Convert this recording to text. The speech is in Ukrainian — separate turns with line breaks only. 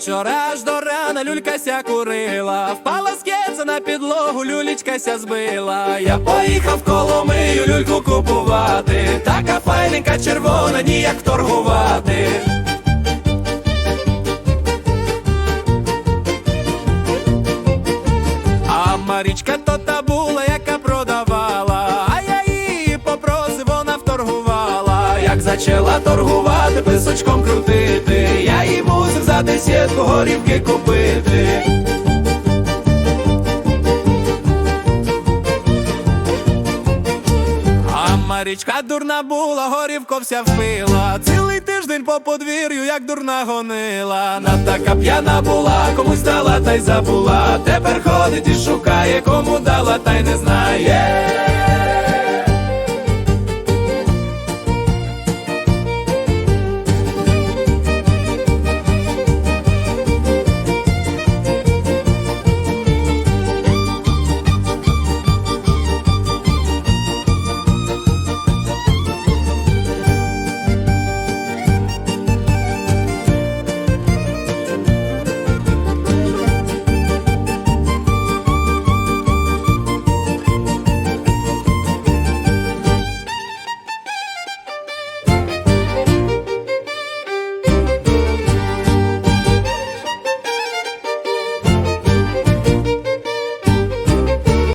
вечора аж до рана люлькася курила, впала з кепса на підлогу, люлічкася збила. Я поїхав коломию люльку купувати, така файненька червона, ніяк торгувати. А Марічка то та була, яка продавала, а я її попросив, вона вторгувала. Як зачала торгувати, писочком їй десятку горівки купити. А Марічка дурна була, горівко вся впила. Цілий тиждень по подвір'ю, як дурна гонила. На така п'яна була, комусь дала та й забула. Тепер ходить і шукає, кому дала та й не знає.